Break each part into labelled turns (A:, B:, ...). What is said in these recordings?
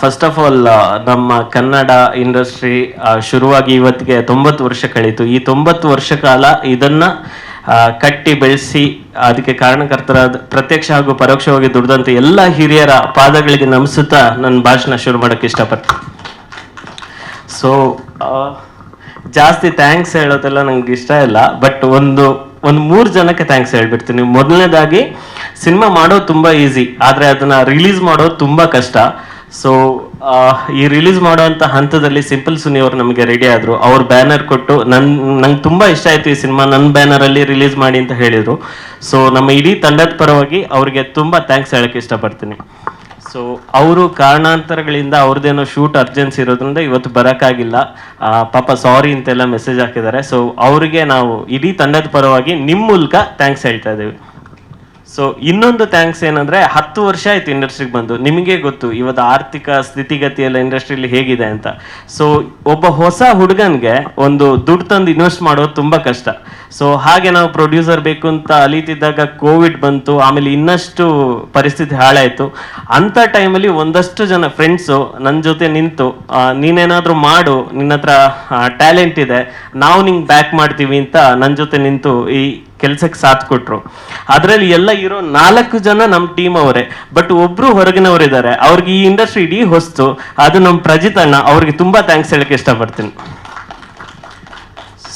A: First of all ನಮ್ಮ Kannada industry ಶುರುವಾಗಿ ಇವತ್ತಿಗೆ ತೊಂಬತ್ತು ವರ್ಷ ಕಳೀತು. ಈ ತೊಂಬತ್ತು ವರ್ಷ ಕಾಲ ಇದನ್ನ ಕಟ್ಟಿ ಬೆಳೆಸಿ, ಅದಕ್ಕೆ ಕಾರಣಕರ್ತರಾದ, ಪ್ರತ್ಯಕ್ಷ ಹಾಗೂ ಪರೋಕ್ಷವಾಗಿ ದುಡ್ದಂತ ಎಲ್ಲ ಹಿರಿಯರ ಪಾದಗಳಿಗೆ ನಮಿಸುತ್ತಾ ನನ್ನ ಭಾಷಣ ಶುರು ಮಾಡೋಕ್ಕೆ ಇಷ್ಟಪಡ್ತೀನಿ. ಸೊ ಜಾಸ್ತಿ ಥ್ಯಾಂಕ್ಸ್ ಹೇಳೋದೆಲ್ಲ ನಂಗೆ ಇಷ್ಟ ಇಲ್ಲ. ಬಟ್ ಒಂದು ಒಂದು ಮೂರು ಜನಕ್ಕೆ ಥ್ಯಾಂಕ್ಸ್ ಹೇಳ್ಬಿಡ್ತೀನಿ. ಮೊದಲನೇದಾಗಿ, ಸಿನಿಮಾ ಮಾಡೋದು ತುಂಬ ಈಸಿ ಆದರೆ ಅದನ್ನು ರಿಲೀಸ್ ಮಾಡೋದು ತುಂಬ ಕಷ್ಟ. ಸೊ ಈ ರಿಲೀಸ್ ಮಾಡೋವಂಥ ಹಂತದಲ್ಲಿ ಸಿಂಪಲ್ ಸುನಿ ಅವರು ನಮಗೆ ರೆಡಿ ಆದರು. ಅವ್ರ ಬ್ಯಾನರ್ ಕೊಟ್ಟು ನನ್, ನಂಗೆ ತುಂಬ ಇಷ್ಟ ಆಯ್ತು ಈ ಸಿನಿಮಾ ನನ್ನ ಬ್ಯಾನರಲ್ಲಿ ರಿಲೀಸ್ ಮಾಡಿ ಅಂತ ಹೇಳಿದರು. ಸೊ ನಮ್ಮ ಇಡೀ ತಂಡದ ಪರವಾಗಿ ಅವ್ರಿಗೆ ತುಂಬ ಥ್ಯಾಂಕ್ಸ್ ಹೇಳಕ್ಕೆ ಇಷ್ಟಪಡ್ತೀನಿ. ಸೊ ಅವರು ಕಾರಣಾಂತರಗಳಿಂದ ಅವ್ರದ್ದೇನೋ ಶೂಟ್ ಅರ್ಜೆನ್ಸಿ ಇರೋದ್ರಿಂದ ಇವತ್ತು ಬರೋಕ್ಕಾಗಿಲ್ಲ. ಪಾಪ ಸಾರಿ ಅಂತೆಲ್ಲ ಮೆಸೇಜ್ ಹಾಕಿದ್ದಾರೆ. ಸೊ ಅವರಿಗೆ ನಾವು ಇಡೀ ತಂಡದ ಪರವಾಗಿ ನಿಮ್ಮ ಮೂಲಕ ಥ್ಯಾಂಕ್ಸ್ ಹೇಳ್ತಾ ಇದ್ದೀವಿ ಸೊ ಇನ್ನೊಂದು ಥ್ಯಾಂಕ್ಸ್ ಏನಂದ್ರೆ ಹತ್ತು ವರ್ಷ ಆಯ್ತು ಇಂಡಸ್ಟ್ರಿಗೆ ಬಂದು. ನಿಮಗೆ ಗೊತ್ತು, ಇವತ್ತು ಆರ್ಥಿಕ ಸ್ಥಿತಿಗತಿ ಎಲ್ಲ ಇಂಡಸ್ಟ್ರಿಲಿ ಹೇಗಿದೆ ಅಂತ. ಸೊ ಒಬ್ಬ ಹೊಸ ಹುಡುಗನ್ಗೆ ಒಂದು ದುಡ್ಡು ತಂದು ಇನ್ವೆಸ್ಟ್ ಮಾಡೋದು ತುಂಬ ಕಷ್ಟ. ಸೊ ಹಾಗೆ ನಾವು ಪ್ರೊಡ್ಯೂಸರ್ ಬೇಕು ಅಂತ ಅಲಿತಿದ್ದಾಗ ಕೋವಿಡ್ ಬಂತು, ಆಮೇಲೆ ಇನ್ನಷ್ಟು ಪರಿಸ್ಥಿತಿ ಹಾಳಾಯಿತು. ಅಂತ ಟೈಮಲ್ಲಿ ಒಂದಷ್ಟು ಜನ ಫ್ರೆಂಡ್ಸು ನನ್ನ ಜೊತೆ ನಿಂತು ನೀನೇನಾದ್ರೂ ಮಾಡು ನಿನ್ನ ಹತ್ರ ಟ್ಯಾಲೆಂಟ್ ಇದೆ, ನಾವು ನಿಂಗೆ ಬ್ಯಾಕ್ ಮಾಡ್ತೀವಿ ಅಂತ ನನ್ನ ಜೊತೆ ನಿಂತು ಈ ಕೆಲ್ಸಕ್ಕೆ ಸಾಥ್ ಕೊಟ್ರು. ಅದರಲ್ಲಿ ಎಲ್ಲ ಇರೋ ನಾಲ್ಕು ಜನ ನಮ್ಮ ಟೀಮ್ ಅವರೇ. ಬಟ್ ಒಬ್ರು ಹೊರಗಿನವರಿದ್ದಾರೆ. ಅವ್ರಿಗೆ ಈ ಇಂಡಸ್ಟ್ರಿ ಇಡೀ ಹೊಸ್ತು. ಅದು ನಮ್ಮ ಪ್ರಜಿತ್ ಅಣ್ಣ. ಅವ್ರಿಗೆ ತುಂಬಾ ಥ್ಯಾಂಕ್ಸ್ ಹೇಳಕ್ಕೆ ಇಷ್ಟಪಡ್ತೀನಿ.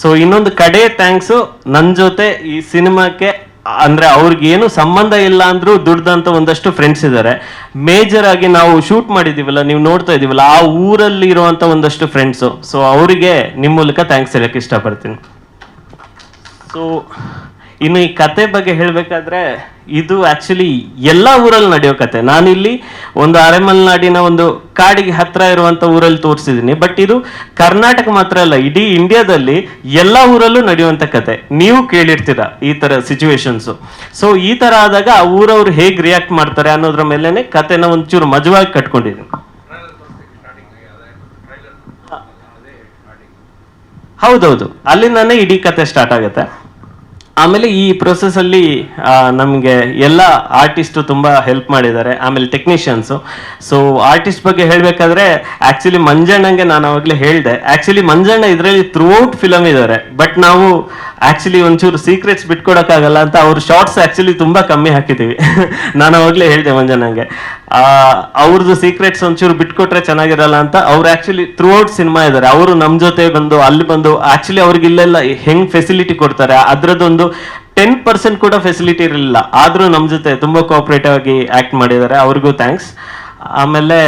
A: ಸೊ ಇನ್ನೊಂದು ಕಡೆ ಥ್ಯಾಂಕ್ಸು ನನ್ನ ಜೊತೆ ಈ ಸಿನಿಮಾಕ್ಕೆ ಅಂದ್ರೆ ಅವ್ರಿಗೆ ಏನು ಸಂಬಂಧ ಇಲ್ಲ ಅಂದ್ರೂ ದುಡ್ದಂತ ಒಂದಷ್ಟು ಫ್ರೆಂಡ್ಸ್ ಇದ್ದಾರೆ. ಮೇಜರ್ ಆಗಿ ನಾವು ಶೂಟ್ ಮಾಡಿದೀವಲ್ಲ ನೀವು ನೋಡ್ತಾ ಇದೀವಲ್ಲ ಆ ಊರಲ್ಲಿ ಇರುವಂತ ಒಂದಷ್ಟು ಫ್ರೆಂಡ್ಸು ಸೊ ಅವರಿಗೆ ನಿಮ್ಮ ಮೂಲಕ ಥ್ಯಾಂಕ್ಸ್ ಹೇಳಕ್ಕೆ ಇಷ್ಟಪಡ್ತೀನಿ. ಸೊ ಇನ್ನು ಈ ಕತೆ ಬಗ್ಗೆ ಹೇಳಬೇಕಾದ್ರೆ, ಇದು ಆಕ್ಚುಲಿ ಎಲ್ಲ ಊರಲ್ಲಿ ನಡೆಯೋ ಕತೆ. ನಾನಿಲ್ಲಿ ಒಂದು ಅರೆಮಲ್ನಾಡಿನ ಒಂದು ಕಾಡಿಗೆ ಹತ್ರ ಇರುವಂತ ಊರಲ್ಲಿ ತೋರಿಸಿದ್ದೀನಿ. ಬಟ್ ಇದು ಕರ್ನಾಟಕ ಮಾತ್ರ ಅಲ್ಲ, ಇಡೀ ಇಂಡಿಯಾದಲ್ಲಿ ಎಲ್ಲ ಊರಲ್ಲೂ ನಡೆಯುವಂತ ಕತೆ. ನೀವು ಕೇಳಿರ್ತೀರ ಈ ತರ ಸಿಚುವೇಶನ್ಸು ಸೊ ಈ ತರ ಆದಾಗ ಆ ಊರವ್ರು ಹೇಗೆ ರಿಯಾಕ್ಟ್ ಮಾಡ್ತಾರೆ ಅನ್ನೋದ್ರ ಮೇಲೆನೆ ಕತೆನ ಒಂಚೂರು ಮಜವಾಗಿ ಕಟ್ಕೊಂಡಿದ್ದೀನಿ. ಹೌದೌದು. ಅಲ್ಲಿಂದಾನೇ ಇಡೀ ಕತೆ ಸ್ಟಾರ್ಟ್ ಆಗುತ್ತೆ. ಆಮೇಲೆ ಈ ಪ್ರೊಸೆಸ್ ಅಲ್ಲಿ ನಮಗೆ ಎಲ್ಲ ಆರ್ಟಿಸ್ಟ್ ತುಂಬಾ ಹೆಲ್ಪ್ ಮಾಡಿದ್ದಾರೆ, ಆಮೇಲೆ ಟೆಕ್ನಿಷಿಯನ್ಸು ಸೊ ಆರ್ಟಿಸ್ಟ್ ಬಗ್ಗೆ ಹೇಳಬೇಕಾದ್ರೆ ಆಕ್ಚುಲಿ ಮಂಜಣ್ಣಂಗೆ ನಾನು ಅವಾಗಲೇ ಹೇಳಿದೆ. ಆಕ್ಚುಲಿ ಮಂಜಣ್ಣ ಇದರಲ್ಲಿ ಥ್ರೂಔಟ್ ಫಿಲಮ್ ಇದ್ದಾರೆ ಬಟ್ ನಾವು ಆಕ್ಚುಲಿ ಒಂಚೂರು ಸೀಕ್ರೆಟ್ಸ್ ಬಿಟ್ಕೊಡಕ್ಕಾಗಲ್ಲ ಅಂತ ಅವ್ರ ಶಾರ್ಟ್ಸ್ ಆಕ್ಚುಲಿ ತುಂಬಾ ಕಮ್ಮಿ ಹಾಕಿದ್ದೀವಿ. ನಾನು ಅವಾಗಲೇ ಹೇಳಿದೆ ಮಂಜನಂಗೆ. ಅವ್ರದ್ದು ಸೀಕ್ರೆಟ್ಸ್ ಒಂಚೂರು ಬಿಟ್ಕೊಟ್ರೆ ಚೆನ್ನಾಗಿರಲ್ಲ ಅಂತ ಅವ್ರು ಆಕ್ಚುಲಿ ಥ್ರೂ ಔಟ್ ಸಿನಿಮಾ ಇದ್ದಾರೆ. ಅವರು ನಮ್ಮ ಜೊತೆ ಬಂದು, ಅಲ್ಲಿ ಬಂದು ಆಕ್ಚುಲಿ ಅವ್ರಿಗೆ ಇಲ್ಲೆಲ್ಲ ಹೆಂಗ್ ಫೆಸಿಲಿಟಿ ಕೊಡ್ತಾರೆ? ಅದ್ರದ್ದೊಂದು ಟೆನ್ ಪರ್ಸೆಂಟ್ ಕೂಡ ಫೆಸಿಲಿಟಿ ಇರಲಿಲ್ಲ. ಆದರೂ ನಮ್ಮ ಜೊತೆ ತುಂಬಾ ಕೋಆಪರೇಟಿವ್ ಆಗಿ ಆಕ್ಟ್ ಮಾಡಿದ್ದಾರೆ. ಅವ್ರಿಗೂ ಥ್ಯಾಂಕ್ಸ್ ಆಮೇಲೆ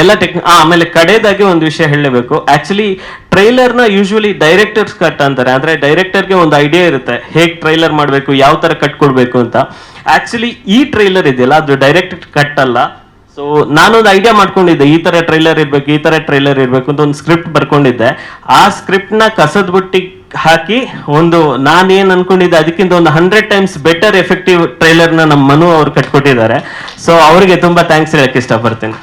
A: ಎಲ್ಲ ಟೆಕ್ ಆಮೇಲೆ ಕಡೆದಾಗಿ ಒಂದು ವಿಷಯ ಹೇಳಲೇಬೇಕು ಆಕ್ಚುಲಿ ಟ್ರೈಲರ್ನ ಯೂಶುವಲಿ ಡೈರೆಕ್ಟರ್ಸ್ ಕಟ್ ಅಂತಾರೆ. ಅಂದ್ರೆ ಡೈರೆಕ್ಟರ್ಗೆ ಒಂದು ಐಡಿಯಾ ಇರುತ್ತೆ. ಹೇಗೆ ಟ್ರೈಲರ್ ಮಾಡಬೇಕು, ಯಾವ ತರ ಕಟ್ ಕೊಡಬೇಕು ಅಂತ. ಆಕ್ಚುಲಿ ಈ ಟ್ರೈಲರ್ ಇದೆಯಲ್ಲ, ಅದು ಡೈರೆಕ್ಟ್ ಕಟ್ ಅಲ್ಲ. ಸೊ ನಾನೊಂದು ಐಡಿಯಾ ಮಾಡ್ಕೊಂಡಿದ್ದೆ. ಈ ತರ ಟ್ರೈಲರ್ ಇರ್ಬೇಕು, ಈ ತರ ಟ್ರೈಲರ್ ಇರ್ಬೇಕು ಅಂತ ಒಂದು ಸ್ಕ್ರಿಪ್ಟ್ ಬರ್ಕೊಂಡಿದ್ದೆ. ಆ ಸ್ಕ್ರಿಪ್ಟ್ನ ಕಸದ ಬುಟ್ಟಿ ಹಾಕಿ ಒಂದು ನಾನು ಏನ್ ಅನ್ಕೊಂಡಿದ್ದೆ, ಅದಕ್ಕಿಂತ ಒಂದು ಹಂಡ್ರೆಡ್ ಟೈಮ್ಸ್ ಬೆಟರ್ ಎಫೆಕ್ಟಿವ್ ಟ್ರೈಲರ್ನ ನಮ್ಮ ಮನು ಅವ್ರು ಕಟ್ಕೊಟ್ಟಿದ್ದಾರೆ ಸೊ ಅವರಿಗೆ ತುಂಬಾ ಥ್ಯಾಂಕ್ಸ್ ಹೇಳಕ್ ಇಷ್ಟಪಡ್ತೀನಿ.